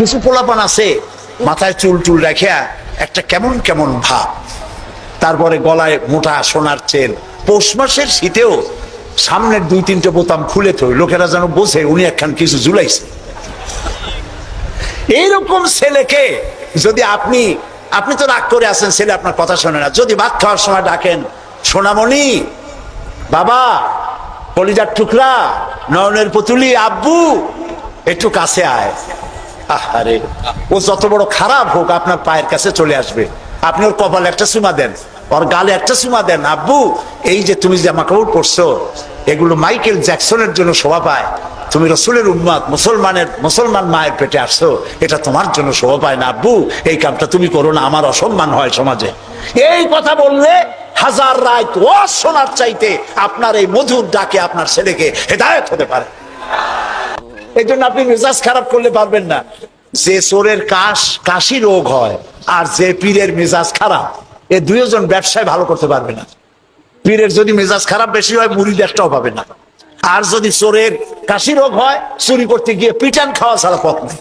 কিছু পোলাপান আছে, মাথায় চুল চুল রাখিয়া একটা কেমন কেমন ভাব। তারপরে গলায় মোটা সোনার চেন। পৌষ মাসের শীতেও সামনের দুই, তিনটে বোতাম খুলে থই, লোকেরা যেন বোঝে উনি একখান কিছু ঝুলাইছে। এইরকম ছেলেকে যদি আপনি আপনি তো রাগ করে আছেন, ছেলে আপনার কথা শোনে না। যদি ভাত খাওয়ার সময় ডাকেন, সোনামণি, বাবা, কলিজার টুকরা, নয়নের পুতুলি, আব্বু, একটু কাছে আয়। আরে ও যত বড় খারাপ হোক আপনার পায়ের কাছে চলে আসবে। আপনি ওর কপালে একটা চুমা দেন, ওর গালে একটা চুমা দেন। আব্বু, এই যে তুমি জামা কাপড় পরছো এগুলো মাইকেল জ্যাকসনের জন্য শোভা পায়। তুমি রসুলের উন্মাদ মুসলমানের, মুসলমান মায়ের পেটে আসছো, এটা তোমার জন্য শোভা পায় না। আব্বু, এই কামটা তুমি করো না, আমার অসম্মান হয় সমাজে। এই কথা বললে হাজার রায় ও শোনার চাইতে আপনার এই মধুর ডাকে আপনার ছেলেকে হেদায়ত হতে পারে। এই জন্য আপনি মেজাজ খারাপ করলে পারবেন না। যে চোরের কাশ, কাশি রোগ হয় আর যে পীরের মেজাজ খারাপ, এ দুইজন ব্যবসায় ভালো করতে পারবে না। পীরের যদি মেজাজ খারাপ বেশি হয়, মুড়ি একটাও পাবে না। আর যদি চোরের কাশি রোগ হয়, চুরি করতে গিয়ে পিটান খাওয়া ছাড়া পথ নেই।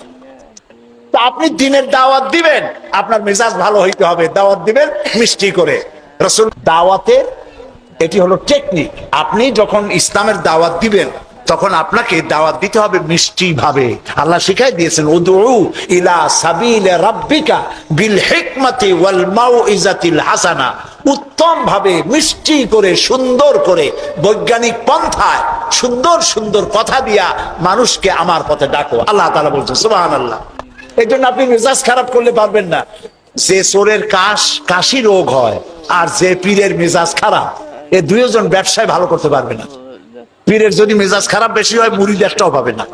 তা আপনি দিনের দাওয়াত দিবেন, আপনার মেজাজ ভালো হইতে হবে, দাওয়াত দিবেন মিষ্টি করে। রসুল, দাওয়াতের এটি হলো টেকনিক আপনি যখন ইসলামের দাওয়াত দিবেন তখন আপনাকে দাওয়াত দিতে হবে মিষ্টি ভাবে আল্লাহ শিখাই দিয়েছেন, উদউ ইলা সাবিল রাব্বিকা বিল ওয়াল হাসানা। উত্তম ভাবে মিষ্টি করে, সুন্দর করে, বৈজ্ঞানিক পন্থায় সুন্দর সুন্দর কথা দিয়া মানুষকে আমার পথে ডাকো। আল্লাহ তাআলা বলছেন, সুবহানাল্লাহ। এই জন্য আপনি মেজাজ খারাপ করলে পারবেন না। যে চোরের কাশ, কাশি রোগ হয়, আর যে পীরের মেজাজ খারাপ, এ দুইজন ব্যবসায় ভালো করতে পারবে না। পীরের যদি মেজাজ খারাপ বেশি হয়, মুড়ি একটাও পাবে না।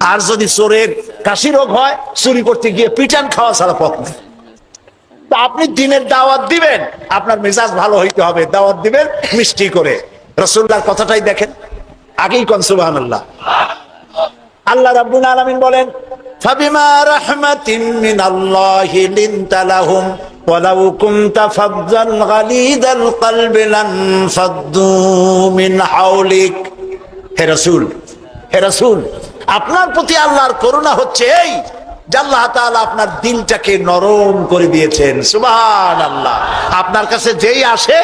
আর যদি চোরের কাশি রোগ হয়, চুরি করতে গিয়ে পিটান খাওয়া ছাড়া পথ নেই। তা আপনি দিনের দাওয়াত দিবেন, আপনার মেজাজ ভালো হইতে হবে। দাওয়াত দিবেন মিষ্টি করে। রসুল্লাহর কথাটাই দেখেন। আগেই কনসুবাহ আল্লাহ আল্লাহ রাব্বুল আলামিন বলেন হাওলিক। হে রাসূল হে রাসূল, আপনার প্রতি আল্লাহর করুণা হচ্ছে এই আল্লাহ আপনার দিলটাকে নরম করে দিয়েছেন। সুবহানাল্লাহ। আপনার কাছে যেই আসে,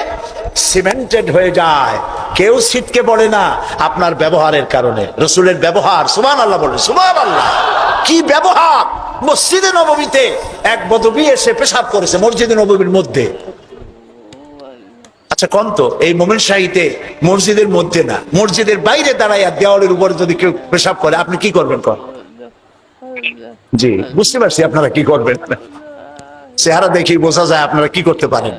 সিমেন্টেড হয়ে যায়। কেউ ছিটকে পড়ে না আপনার ব্যবহারের কারণে। রসুলের ব্যবহার সুমান আল্লাহ বলে সুমান আল্লাহ কি ব্যবহার? মসজিদে নবমীতে এক বদবি এসে পেশাব করেছে, মসজিদে নবমীর মধ্যে। আচ্ছা কোন এই মোমেন শাহিতে মসজিদের মধ্যে না, মসজিদের বাইরে দাঁড়াইয়া দেওয়ালের উপরে যদি কেউ পেশাব করে, আপনি কি করবেন কর জি, বুঝতে পারছি আপনারা কি করবেন। চেহারা দেখেই বোঝা যায় আপনারা কি করতে পারেন।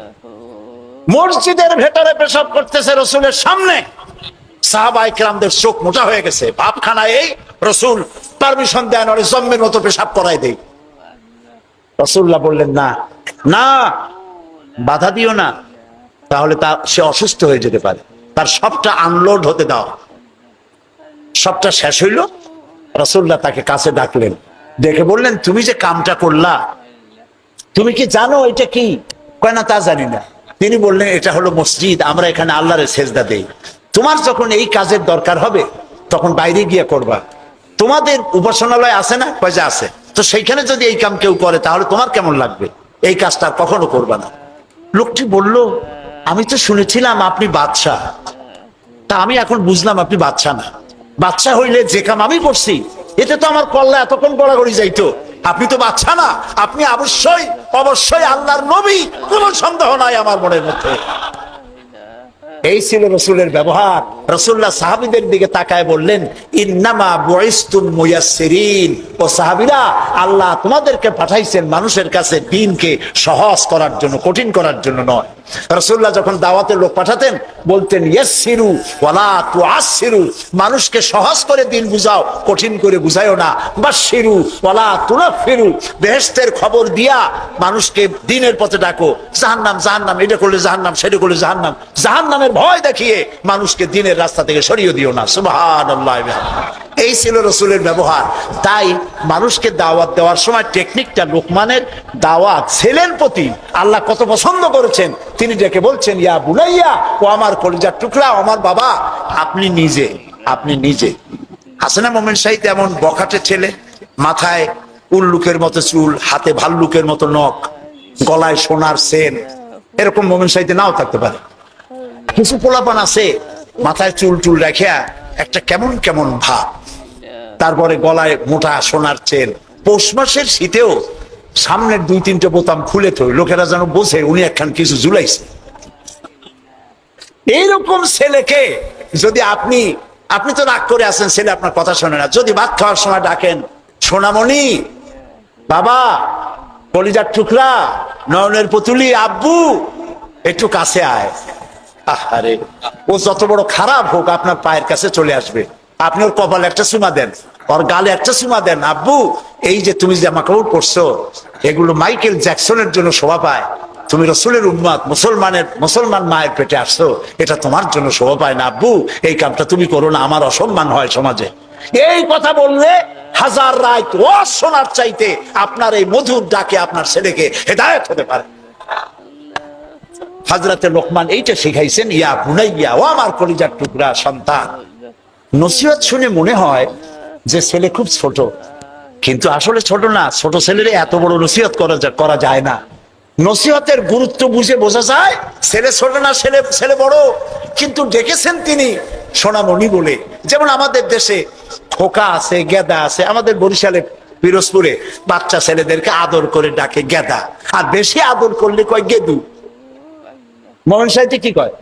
মসজিদের ভেতরে পেশাব করতেছে রসুলের সামনে। সাহাবা ইকরামদের চোখ মোটা হয়ে গেছে। ভাবখানা এই রসুল পারমিশন দেন, ওরে জম্মের মতো পেশাব করাই দেই। রসুল্লাহ বললেন, না না, বাধা দিও না। তাহলে তা সে অসুস্থ হয়ে যেতে পারে। তার সবটা আনলোড হতে দাও। সবটা শেষ হইল। রসুল্লাহ তাকে কাছে ডাকলেন। ডেকে বললেন, তুমি যে কামটা করলা, তুমি কি জানো এটা কি? না, তা জানি না। তিনি বললেন, এটা হলো মসজিদ, আমরা এখানে আল্লাহরের সেজদা দেই। তোমার যখন এই কাজের দরকার হবে, তখন বাইরে গিয়ে করবা। তোমাদের উপাসনালয় আছে না? কয়, যে আছে। তো সেইখানে যদি এই কাম কেউ করে, তাহলে তোমার কেমন লাগবে? এই কাজটা কখনো করবা না। লোকটি বলল আমি তো শুনেছিলাম আপনি বাদশাহ। তা আমি এখন বুঝলাম আপনি বাচ্চা না। বাচ্চা হইলে যে কাম আমি করছি, এতে তো আমার কল্লা এতক্ষণ গড়াগড়ি যাইতো। আপনি তো বাচ্চা না, আপনি অবশ্যই অবশ্যই আল্লাহর নবী, কোনো সন্দেহ নাই আমার মনের মধ্যে। এই ছিল রসুলের ব্যবহার। রসুল্লাহ সাহাবিদের দিকে তাকায় বললেন, ইন্নামা বয়স্তুম মুয়াসসিরিন। ও সাহাবিরা, আল্লাহ তোমাদেরকে পাঠাইছেন মানুষের কাছে দিনকে সহজ করার জন্য, কঠিন করার জন্য নয়। রসুল্লাহ যখন দাওয়াতের লোক পাঠাতেন, বলতেন মানুষকে সহজ করে দিন বুঝাও, কঠিন করে বুঝাইও না। বা বাশশিরু ওয়ালা তুনাফিরু। বেহেশতের খবর দিয়া মানুষকে দিনের পথে ডাকো, জাহান্নাম জাহান্নাম, এটা করলে জাহান্নাম, সেটা করলে জাহান্নাম। জাহান্নামের ভয় দেখিয়ে মানুষকে দিনের রাস্তা থেকে সরিয়ে দিও না। সুবহানাল্লাহ। এই ছিল রসুলের ব্যবহার। তাই মানুষকে দাওয়াত দেওয়ার সময় টেকনিকটা লোকমানের দাওয়াত, ছেলের প্রতি আল্লাহ কত পছন্দ করেছেন, তিনি ডেকে বলছেন, ইয়া বুলাইয়া ও আমার কলিজার টুকরা আমার বাবা, আপনি নিজে আপনি নিজে। হাসিনা মোমেন সাহিদ এমন বখাটে ছেলে, মাথায় উল্লুকের মতো চুল, হাতে ভাল্লুকের মতো নখ, গলায় সোনার সেন, এরকম মোমেন সাইতে নাও থাকতে পারে। কিছু পোলাপান আছে, মাথায় চুল টুল রেখে একটা কেমন কেমন ভাব। তারপরে গলায় মোটা সোনার চেন। পৌষ মাসের শীতেও সামনের দুই, তিনটে বোতাম খুলে তো লোকেরা যেন বোঝে, উনি একখান কিছু ঝুলাইছে। এইরকম ছেলেকে যদি আপনি আপনি তো রাগ করে আছেন, ছেলে আপনার কথা শোনে না। যদি ভাত খাওয়ার সময় ডাকেন, সোনামণি, বাবা, কলিজার টুকরা, নয়নের পুতুলি, আব্বু, একটু কাছে আয়। আরে ও যত বড় খারাপ হোক, আপনার পায়ের কাছে চলে আসবে। আপনি ওর কপালে একটা চুমা দেন। ওর গালে একটা চুমা দেন, আব্বু, এই যে তুমি জামা কাপড় পরছো এগুলো মাইকেল জ্যাকসনের জন্য শোভা পায়। তুমি রসুলের উম্মাদ মুসলমানের, মুসলমান মায়ের পেটে আসছো, এটা তোমার জন্য শোভা পায় না। আব্বু, এই কামটা তুমি করো না, আমার অসম্মান হয় সমাজে। এই কথা বললে হাজার রায় ও শোনার চাইতে আপনার এই মধুর ডাকে আপনার ছেলেকে হেদায়ত হতে পারে। হাজরাতে লোকমান এইটা শিখাইছেন, ইয়া বুনাইয়া, ও আমার কলিজার টুকরা সন্তান। নসিহত শুনে মনে হয় যে ছেলে খুব ছোট। কিন্তু আসলে ছোট না, ছোট ছেলের এত বড় নসিহত করা যায় না। নসিহতের গুরুত্ব বুঝে বোঝা যায়, ছেলে ছোট না, ছেলে ছেলে বড়। কিন্তু ডেকেছেন তিনি সোনামণি বলে। যেমন আমাদের দেশে খোকা আছে, গেদা আছে, আমাদের বরিশালে, পিরোজপুরে বাচ্চা ছেলেদেরকে আদর করে ডাকে গেদা। আর বেশি আদর করলে কয় গেদু। মোহন সাহিত্য কি কয়?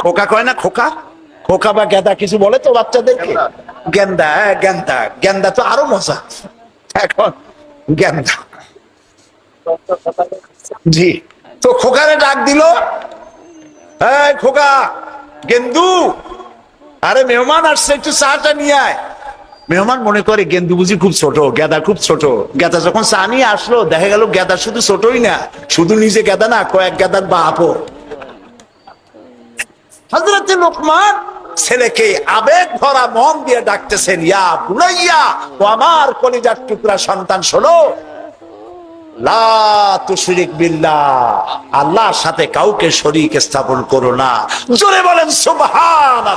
খোকা কয় না খোকা? খোকা বা গেদা কিছু বলে তো বাচ্চাদেরকে? গেন্দা হ্যাঁ গেন্দা গেন্দা তো আরও মজা। এখন গেন্দা। জি, তো খোকারে ডাক দিল, এই খোকা, গেন্দু, আরে মেহমান আসছে, একটু চাটা নিয়ে আয়। মেহমান মনে করে, গেন্দু বুঝি খুব ছোট, গেদা খুব ছোট। গেদা যখন চা নিয়ে আসলো, দেখা গেল গেদা শুধু ছোটই না, শুধু নিজে গেদা না, কয়েক গেদার বাপও। হজরত লোকমান ছেলেকে আবেগ ভরা মন দিয়ে ডাকতেছেন, ইয়া বুলাইয়া ও আমার কলিজার টুকরা সন্তান, শোনো। আল্লাহর সাথে কাউকে শরিক স্থাপন করো না। জোরে বলেন, সুবহানাল্লাহ।